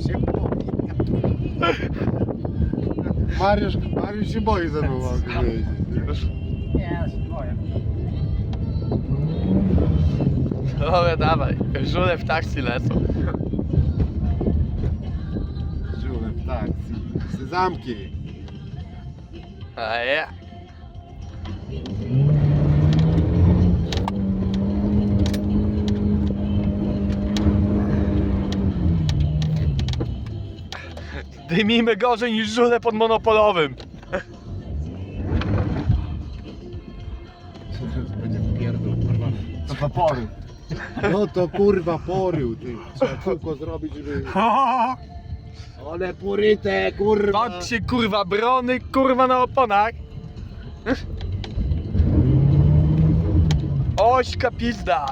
się boi. Mariusz, Mariusz się boi ze mną, mogę. Nie, ja się boję. No dobra, dawaj. Żule w taksi lecą. Żule w taksi. Sezamki. A ja. Dymimy gorzej niż żule pod monopolowym. Będzie pierdol, kurwa. To porył. No to kurwa porył, ty. Trzeba kółko zrobić, żeby... Ale poryte, kurwa. Patrz się kurwa brony, kurwa na oponach. Ośka pizda.